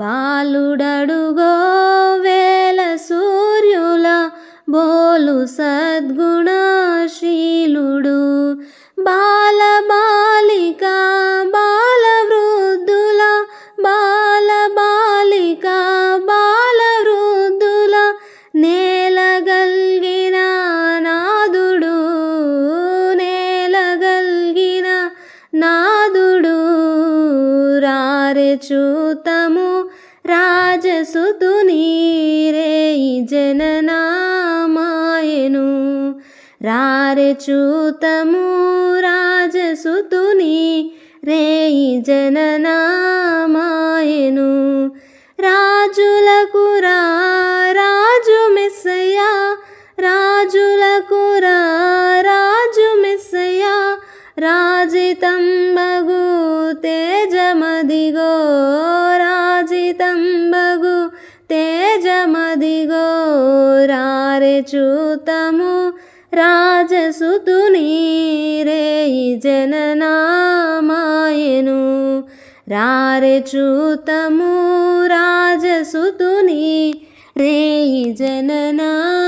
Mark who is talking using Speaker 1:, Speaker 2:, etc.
Speaker 1: బాలుడడుగో వేల సూర్యుల బోలు సద్గుణశీలుడు. బాల బాలిక రారె చూతము రాజసుతుని రేయి జననామాయను. రారె చూతము రాజసుతుని రేయి జననామాయను. రాజులకు రా రాజు మెస్సయ్య రాజులకు రా రాజు మెస్సయ్య రాజితంబగు తేజమదిగో రాజితంబగు తేజమదిగో రారె చూతము రాజసుతుని రేయి జననామాయను. రారె చూతము రాజసుతుని రేయి జననా